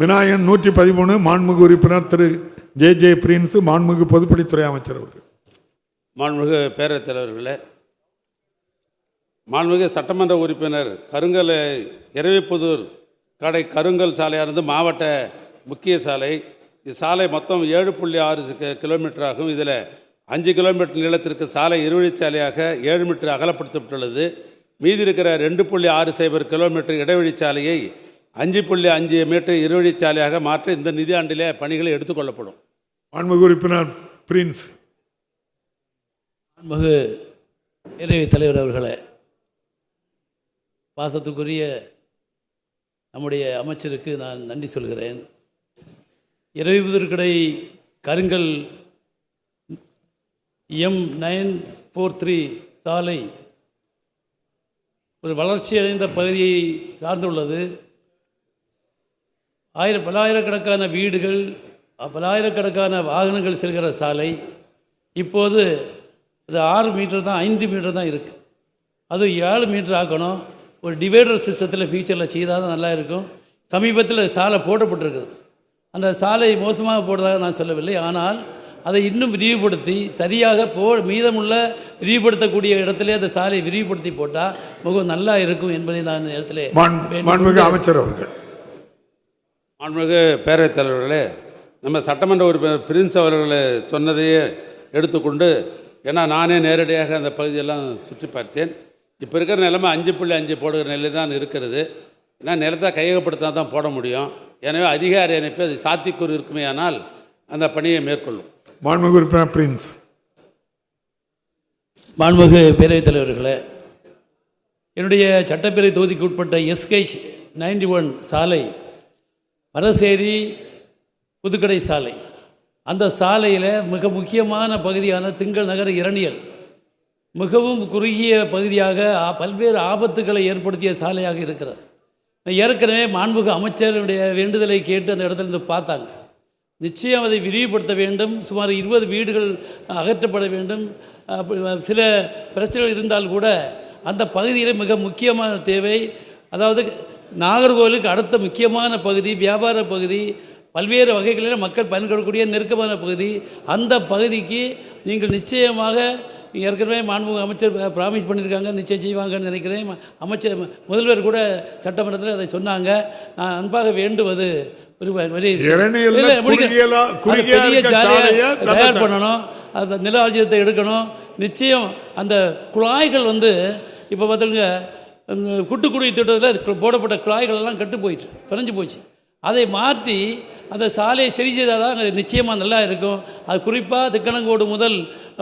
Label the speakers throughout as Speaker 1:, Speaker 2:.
Speaker 1: விநாயகன் நூற்றி பதிமூணு மாண்புமிகு உறுப்பினர் திரு ஜே ஜே பிரின்ஸ் மாண்புமிகு பொதுப்பணித்துறை அமைச்சர் அவர்கள்.
Speaker 2: மாண்புமிகு பேரவைத் தலைவர்களே மாண்புமிகு சட்டமன்ற உறுப்பினர் கருங்கல் இரவிப்புதூர் கடை கருங்கல் சாலையானது மாவட்ட முக்கிய சாலை. இச்சாலை மொத்தம் ஏழு புள்ளி ஆறு கிலோமீட்டர் ஆகும். இதில் அஞ்சு கிலோமீட்டர் நீளத்திற்கு சாலை இருவழிச்சாலையாக ஏழு மீட்டர் அகலப்படுத்தப்பட்டுள்ளது. மீதி இருக்கிற ரெண்டு புள்ளி ஆறு சைபர் கிலோமீட்டர் இடைவழிச்சாலையை அஞ்சு புள்ளி அஞ்சு மீட்டர் இருவழிச்சாலையாக மாற்ற இந்த நிதியாண்டிலே பணிகள் எடுத்துக்கொள்ளப்படும்.
Speaker 1: மாண்புமிகு உறுப்பினர் பிரின்ஸ்.
Speaker 3: மிகு பேரவைத் தலைவர் அவர்களே பாசத்துக்குரிய நம்முடைய அமைச்சருக்கு நான் நன்றி சொல்கிறேன். இரவிபுதற்கடை கருங்கல் எம் நைன் ஃபோர் த்ரீ சாலை ஒரு வளர்ச்சியடைந்த பகுதியை சார்ந்துள்ளது. ஆயிரம் பல்லாயிரக்கணக்கான வீடுகள் பல்லாயிரக்கணக்கான வாகனங்கள் செல்கிற சாலை இப்போது அது ஆறு மீட்டர் தான் ஐந்து மீட்டர் தான் இருக்குது அது ஏழு மீட்டர் ஆக்கணும். ஒரு டிவைடர் சிஸ்டத்தில் ஃபியூச்சரில் செய்தால் தான் நல்லா இருக்கும். சமீபத்தில் சாலை போடப்பட்டிருக்குது. அந்த சாலை மோசமாக போடுறதாக நான் சொல்லவில்லை. ஆனால் அதை இன்னும் விரிவுபடுத்தி சரியாக போ மீதமுள்ள விரிவுபடுத்தக்கூடிய இடத்திலே அந்த சாலையை விரிவுபடுத்தி போட்டால் மிகவும் நல்லா இருக்கும் என்பதை நான் இந்த இடத்துல
Speaker 1: அமைச்சர் அவர்கள்.
Speaker 2: மாண்புமிகு பேரவைத் தலைவர்களே நம்ம சட்டமன்ற உறுப்பினர் பிரின்ஸ் அவர்களை சொன்னதையே எடுத்துக்கொண்டு ஏன்னா நானே நேரடியாக அந்த பகுதியெல்லாம் சுற்றி பார்த்தேன். இப்போ இருக்கிற நிலைமை அஞ்சு புள்ளி அஞ்சு போடுகிற நிலை தான் இருக்கிறது. ஏன்னா நிலத்தை கையகப்படுத்தா தான் போட முடியும். எனவே அதிகாரி அனுப்பி அது சாத்தியக்கூறு இருக்குமேயானால் அந்த பணியை மேற்கொள்ளும்.
Speaker 1: மாண்புமிகு உறுப்பினர் பிரின்ஸ்.
Speaker 3: மாண்புமிகு பேரவைத் தலைவர்களே என்னுடைய சட்டப்பேரவை தொகுதிக்கு உட்பட்ட எஸ்கேச் நைன்டி ஒன் சாலை மரசேரி புதுக்கடை சாலை. அந்த சாலையில் மிக முக்கியமான பகுதியான திங்கள் நகர இரணியல். மிகவும் குறுகிய பகுதியாக பல்வேறு ஆபத்துக்களை ஏற்படுத்திய சாலையாக இருக்கிறது. ஏற்கனவே மாண்புக அமைச்சருடைய வேண்டுதலை கேட்டு அந்த இடத்துல இருந்து பார்த்தாங்க. நிச்சயம் அதை விரிவுபடுத்த வேண்டும். சுமார் இருபது வீடுகள் அகற்றப்பட வேண்டும். அப்படி சில பிரச்சனைகள் இருந்தால் கூட அந்த பகுதியில் மிக முக்கியமான தேவை. அதாவது நாகர்கோவிலுக்கு அடுத்த முக்கியமான பகுதி வியாபார பகுதி பல்வேறு வகைகளில் மக்கள் பயன்படக்கூடிய நெருக்கமான பகுதி. அந்த பகுதிக்கு நீங்கள் நிச்சயமாக ஏற்கனவே மாண்புமிகு அமைச்சர் ப்ராமிஸ் பண்ணியிருக்காங்க நிச்சயம் செய்வாங்கன்னு நினைக்கிறேன். அமைச்சர் முதல்வர் கூட சட்டமன்றத்தில் அதை சொன்னாங்க. நான் அன்பாக வேண்டுவது பெரிய
Speaker 1: நல்ல
Speaker 3: தயார் பண்ணணும். அந்த நில ஆட்சியத்தை எடுக்கணும். நிச்சயம் அந்த குழாய்கள் வந்து இப்போ பார்த்துங்க குட்டுக்குடி திட்டத்தில் போடப்பட்ட குழாய்கள் எல்லாம் கெட்டு போயிட்டு பிணைஞ்சு போச்சு. அதை மாற்றி அந்த சாலையை சரி செய்தால் தான் அது நிச்சயமாக நல்லா இருக்கும். அது குறிப்பாக திக்கணங்கோடு முதல்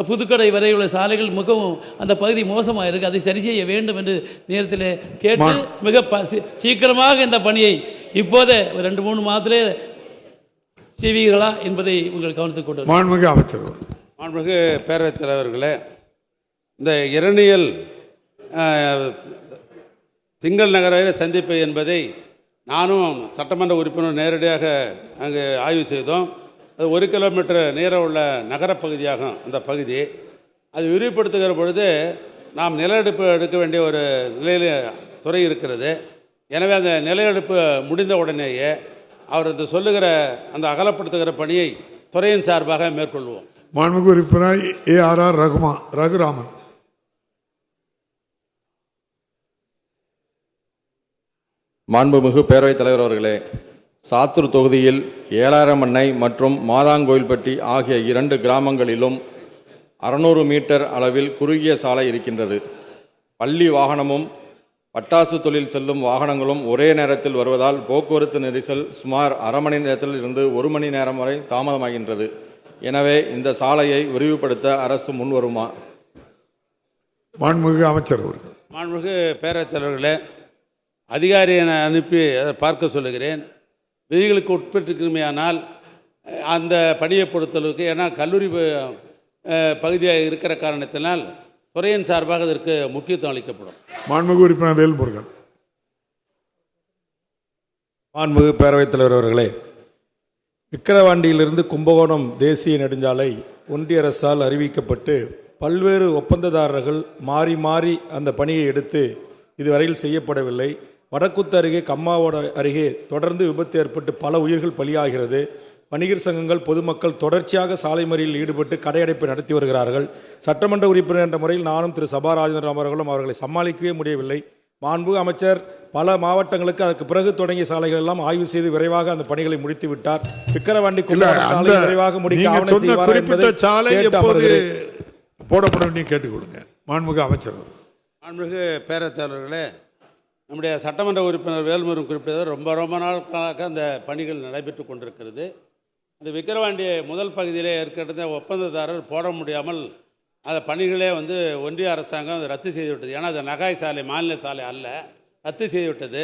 Speaker 3: புதுக்கடை வரை உள்ள சாலைகள் மிகவும் அந்த பகுதி மோசமாக இருக்குது அதை சரி செய்ய வேண்டும் என்று நேரத்தில் கேட்டு மிக ப சீ- சீக்கிரமாக இந்த பணியை இப்போதே ஒரு ரெண்டு மூணு மாதத்திலே செய்வீர்களா என்பதை உங்கள் கவனத்துக்கு கொண்டு.
Speaker 1: மாண்புமிகு அமைச்சர்
Speaker 2: மாண்புமிகு பேரவைத் தலைவர்களே இந்த இரணியல் திங்கள் நகரில் சந்திப்பு என்பதை நானும் சட்டமன்ற உறுப்பினர் நேரடியாக அங்கு ஆய்வு செய்தோம். அது ஒரு கிலோமீட்டர் நேரம் உள்ள நகரப்பகுதியாகும் அந்த பகுதி. அது விரிவுபடுத்துகிற பொழுது நாம் நிலஎடுப்பு எடுக்க வேண்டிய ஒரு நிலையில் துறை இருக்கிறது. எனவே அந்த நிலஎடுப்பு முடிந்த உடனேயே அவர் இந்த சொல்லுகிற அந்த அகலப்படுத்துகிற பணியை துறையின் சார்பாக மேற்கொள்வோம்.
Speaker 1: மாண்புமிகு உறுப்பினர் ஏ ஆர் ஆர் ரகுமா ரகுராமன்.
Speaker 4: மாண்புமிகு பேரவைத் தலைவர் அவர்களே சாத்தூர் தொகுதியில் ஏழாயிரம் அன்னை மற்றும் மாதாங்கோயில்பட்டி ஆகிய இரண்டு கிராமங்களிலும் அறுநூறு மீட்டர் அளவில் குறுகிய சாலை இருக்கின்றது. பள்ளி வாகனமும் பட்டாசு தொழில் செல்லும் வாகனங்களும் ஒரே நேரத்தில் வருவதால் போக்குவரத்து நெரிசல் சுமார் அரை மணி நேரத்தில் இருந்து ஒரு மணி நேரம் வரை தாமதமாகின்றது. எனவே இந்த சாலையை விரிவுபடுத்த அரசு முன்வருமா?
Speaker 1: மாண்புமிகு அமைச்சர் அவர்கள்.
Speaker 2: மாண்புமிகு பேரவைத் தலைவர்களே அதிகாரியை நான் அனுப்பி அதை பார்க்க சொல்லுகிறேன். விதிகளுக்கு உட்பட்டிருக்குமேயானால் அந்த பணியை பொறுத்தளவுக்கு ஏன்னா கல்லூரி பகுதியாக இருக்கிற காரணத்தினால் துறையின் சார்பாக இதற்கு முக்கியத்துவம் அளிக்கப்படும்.
Speaker 1: மாண்புமிகு உறுப்பினர் வேல்முருகன்.
Speaker 5: மாண்புமிகு பேரவைத் தலைவர் அவர்களே விக்கிரவாண்டியிலிருந்து கும்பகோணம் தேசிய நெடுஞ்சாலை ஒன்றிய அரசால் அறிவிக்கப்பட்டு பல்வேறு ஒப்பந்ததாரர்கள் மாறி மாறி அந்த பணியை எடுத்து இதுவரையில் செய்யப்படவில்லை. வடக்குத்து அருகே கம்மாவோட அருகே தொடர்ந்து விபத்து ஏற்பட்டு பல உயிர்கள் பலியாகிறது வணிகர் சங்கங்கள் பொதுமக்கள் தொடர்ச்சியாக சாலை மறியலில் ஈடுபட்டு கடையடைப்பை நடத்தி வருகிறார்கள் சட்டமன்ற உறுப்பினர் என்ற முறையில் நானும் திரு சபா ராஜேந்திரன் அவர்களும் அவர்களை சமாளிக்கவே முடியவில்லை மாண்புமிகு அமைச்சர் பல மாவட்டங்களுக்கு அதற்கு பிறகு தொடங்கிய சாலைகள் எல்லாம் ஆய்வு செய்து விரைவாக அந்த பணிகளை முடித்து விட்டார் விக்கிரவாண்டி சாலை விரைவாக முடிக்க.
Speaker 1: போடப்படும் நீ கேட்டுக்கொள்ளுங்க மாண்புமிகு அமைச்சர்.
Speaker 2: மாண்புமிகு பேரவைத் தலைவர்களே நம்முடைய சட்டமன்ற உறுப்பினர் வேல்முருகன் குறிப்பிட்டது ரொம்ப ரொம்ப நாட்களாக அந்த பணிகள் நடைபெற்று கொண்டிருக்கிறது. அந்த விக்கிரவாண்டிய முதல் பகுதியிலே ஏற்கனவே ஒப்பந்ததாரர் போட முடியாமல் அந்த பணிகளே வந்து ஒன்றிய அரசாங்கம் அதை ரத்து செய்துவிட்டது. ஏன்னா அது நகாய் சாலை மாநில சாலை அல்ல ரத்து செய்துவிட்டது.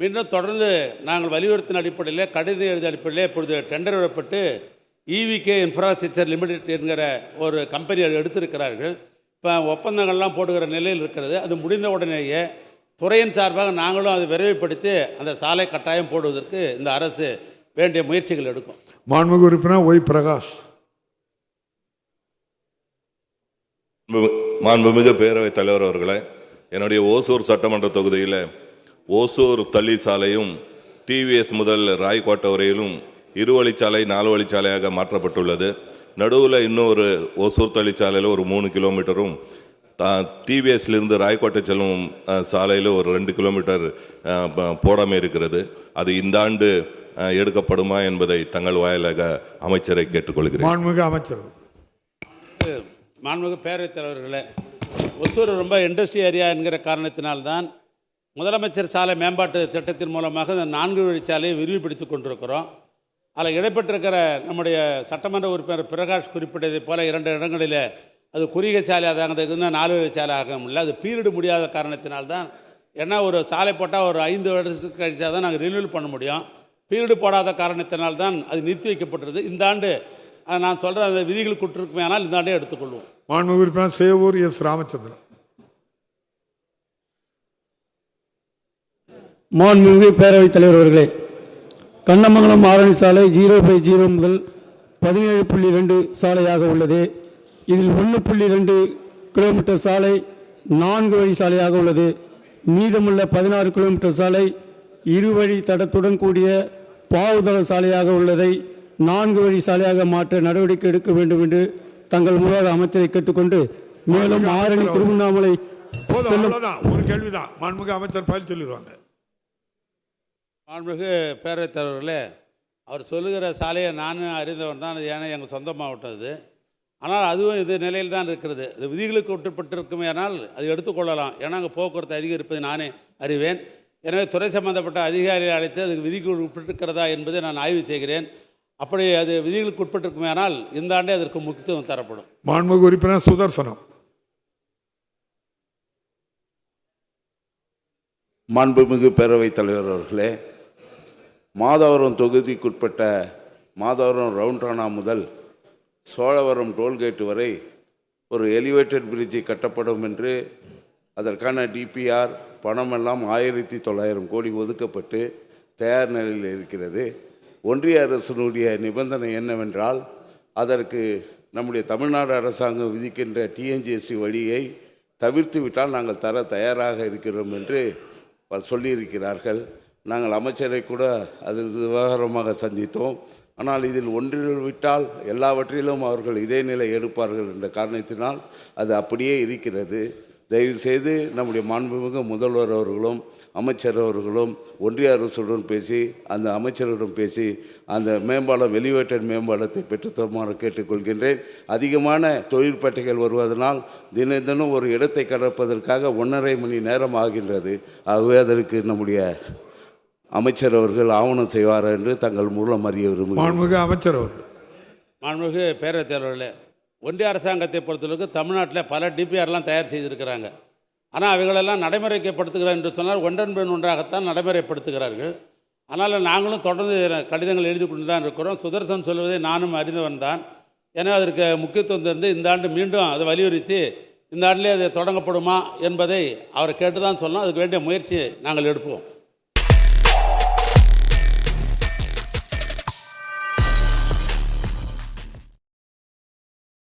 Speaker 2: மீண்டும் தொடர்ந்து நாங்கள் வலியுறுத்தின அடிப்படையில் கடிதம் எழுதிய அடிப்படையில் இப்பொழுது டெண்டர் விடப்பட்டு இவிகே இன்ஃப்ராஸ்ட்ரக்சர் லிமிடெட் என்கிற ஒரு கம்பெனி எடுத்திருக்கிறார்கள். இப்போ ஒப்பந்தங்கள்லாம் போடுகிற நிலையில் இருக்கிறது. அது முடிந்த உடனேயே துறையின் சார்பாக நாங்களும் அதை விரைவுபடுத்தி அந்த சாலை கட்டாயம் போடுவதற்கு இந்த அரசு வேண்டிய முயற்சிகள் எடுக்கும்.
Speaker 1: மாண்புமிகு உறுப்பினர் ஒய் பிரகாஷ்.
Speaker 6: மாண்புமி- மாண்புமிகு பேரவைத் தலைவர் அவர்களே என்னுடைய ஓசூர் சட்டமன்ற தொகுதியில் ஓசூர் தள்ளி சாலையும் டிவிஎஸ் முதல் ராய்கோட்டை வரையிலும் இருவழிச்சாலை நாலு வழிச்சாலையாக மாற்றப்பட்டுள்ளது. நடுவில் இன்னொரு ஓசூர் தள்ளிச்சாலையில் ஒரு மூணு கிலோமீட்டரும் டிவிஎஸ்லேருந்து ராய்கோட்டை செல்லும் சாலையில் ஒரு ரெண்டு கிலோமீட்டர் போடாமல் இருக்கிறது. அது இந்த ஆண்டு எடுக்கப்படுமா என்பதை தங்கள் வாயிலாக அமைச்சரை கேட்டுக்கொள்கிறேன்.
Speaker 1: மாண்புமிகு அமைச்சர்.
Speaker 2: மாண்புமிகு பேரவைத் தலைவர்களே ஒசூர் ரொம்ப இண்டஸ்ட்ரி ஏரியா என்கிற காரணத்தினால்தான் முதலமைச்சர் சாலை மேம்பாட்டு திட்டத்தின் மூலமாக இந்த நான்கு வழிச்சாலையை விரிவுபடுத்திக் கொண்டிருக்கிறோம். அதில் இடைப்பட்டிருக்கிற நம்முடைய சட்டமன்ற உறுப்பினர் பிரகாஷ் குறிப்பிட்டதைப் போல இரண்டு இடங்களில் அது குறுகிய சாலை அதாக இன்னும் நாலு வழி சாலை ஆக முடியல. அது பீரியடு முடியாத காரணத்தினால்தான் ஏன்னா ஒரு சாலை போட்டால் ஒரு ஐந்து வருஷத்துக்கு கழிச்சா தான் நாங்கள் ரினியூல் பண்ண முடியும். பீரியடு போடாத காரணத்தினால்தான் அது நிறுத்தி வைக்கப்பட்டது இந்த ஆண்டு நான் சொல்கிற அந்த விதிகளுக்கு உட்ருக்குமே ஆனால் இந்த ஆண்டே எடுத்துக்கொள்வோம்.
Speaker 1: மாண்புமிகு உறுப்பினர் சேவூர் எஸ் ராமச்சந்திரன்.
Speaker 7: மாண்புமிகு பேரவைத் தலைவர் அவர்களே கண்ணமங்கலம் ஆரணி சாலை ஜீரோ பை ஜீரோ முதல் பதினேழு புள்ளி ரெண்டு சாலையாக உள்ளது. இதில் ஒன்று புள்ளி ரெண்டு கிலோமீட்டர் சாலை நான்கு வழி சாலையாக உள்ளது. மீதமுள்ள பதினாறு கிலோமீட்டர் சாலை இருவழி தடத்துடன் கூடிய பாவுதள சாலையாக உள்ளதை நான்கு வழி சாலையாக மாற்ற நடவடிக்கை எடுக்க வேண்டும் என்று தங்கள் மூலமாக அமைச்சரை கேட்டுக்கொண்டு மேலும் ஆரணி திருவண்ணாமலை
Speaker 1: ஒரு கேள்விதான். மாண்புமிகு அமைச்சர் பதில் சொல்லிடுவாங்க.
Speaker 2: மாண்புமிகு பேரவைத் தலைவர்களே அவர் சொல்லுகிற சாலையை நானும் அறிந்தவன் தான் அது ஏன்னா எங்கள் சொந்த மாவட்டம் இது ஆனால் அதுவும் இது நிலையில் தான் இருக்கிறது. இது விதிகளுக்கு உட்பட்டிருக்குமே ஆனால் அது எடுத்துக்கொள்ளலாம். ஏன்னா அங்கே போக்குவரத்து அதிகம் இருப்பதை நானே அறிவேன். எனவே துறை சம்பந்தப்பட்ட அதிகாரிகளை அழைத்து அதுக்கு விதிக்கு உட்பட்டிருக்கிறதா என்பதை நான் ஆய்வு செய்கிறேன். அப்படி அது விதிகளுக்கு உட்பட்டிருக்குமே ஆனால் இந்த ஆண்டே அதற்கு முக்கியத்துவம் தரப்படும்.
Speaker 1: மாண்புமிகு உறுப்பினர் சுதர்சனம்.
Speaker 8: மாண்புமிகு பேரவைத் தலைவர் அவர்களே மாதவரம் தொகுதிக்குட்பட்ட மாதவரம் ரவுண்டானா முதல் சோழவரம் டோல்கேட் வரை ஒரு எலிவேட்டட் பிரிட்ஜை கட்டப்படும் என்று அதற்கான டிபிஆர் பணமெல்லாம் ஆயிரத்தி தொள்ளாயிரம் கோடி ஒதுக்கப்பட்டு தயார் நிலையில் இருக்கிறது. ஒன்றிய அரசினுடைய நிபந்தனை என்னவென்றால் அதற்கு நம்முடைய தமிழ்நாடு அரசாங்கம் விதிக்கின்ற டிஎன்ஜிஎஸ்டி வழியை தவிர்த்து விட்டால் நாங்கள் தர தயாராக இருக்கிறோம் என்று சொல்லியிருக்கிறார்கள். நாங்கள் அமைச்சரை கூட அது விவகாரமாக சந்தித்தோம். ஆனால் இதில் ஒன்றில் விட்டால் எல்லாவற்றிலும் அவர்கள் இதே நிலை எடுப்பார்கள் என்ற காரணத்தினால் அது அப்படியே இருக்கிறது. தயவுசெய்து நம்முடைய மாண்புமிகு முதல்வர் அவர்களும் அமைச்சர் அவர்களும் ஒன்றிய அரசுடன் பேசி அந்த அமைச்சருடன் பேசி அந்த மேம்பாலம் எலிவேட்டட் மேம்பாலத்தை பெற்றுத்தருமாறு கேட்டுக்கொள்கின்றேன். அதிகமான தொழிற்பேட்டைகள் வருவதனால் தினம் தினம் ஒரு இடத்தை கடப்பதற்காக ஒன்றரை மணி நேரம் ஆகின்றது. ஆகவே அதற்கு நம்முடைய அமைச்சர் அவர்கள் ஆவணம் செய்வார் என்று தங்கள் மூலம் அறிய விரும்புகிறேன்
Speaker 1: மாண்புமிகு அமைச்சர் அவர்கள்.
Speaker 2: மாண்புமிகு பேரவைத் தலைவர்களே ஒன்றிய அரசாங்கத்தை பொறுத்தளவுக்கு தமிழ்நாட்டில் பல டிபிஆர்லாம் தயார் செய்திருக்கிறாங்க. ஆனால் அவைகளெல்லாம் நடைமுறைப்படுத்துகிறார் என்று சொன்னால் ஒன்றன் பின் ஒன்றாகத்தான் நடைமுறைப்படுத்துகிறார்கள். அதனால் நாங்களும் தொடர்ந்து கடிதங்கள் எழுதி கொண்டு தான் இருக்கிறோம். சுதர்சன் சொல்வதை நானும் அறிந்தவன் தான். எனவே அதற்கு முக்கியத்துவம் தந்து இந்த ஆண்டு மீண்டும் அதை வலியுறுத்தி இந்த ஆண்டிலே அது தொடங்கப்படுமா என்பதை அவரை கேட்டு தான் சொல்லணும் அதுக்கு வேண்டிய முயற்சி நாங்கள் எடுப்போம்.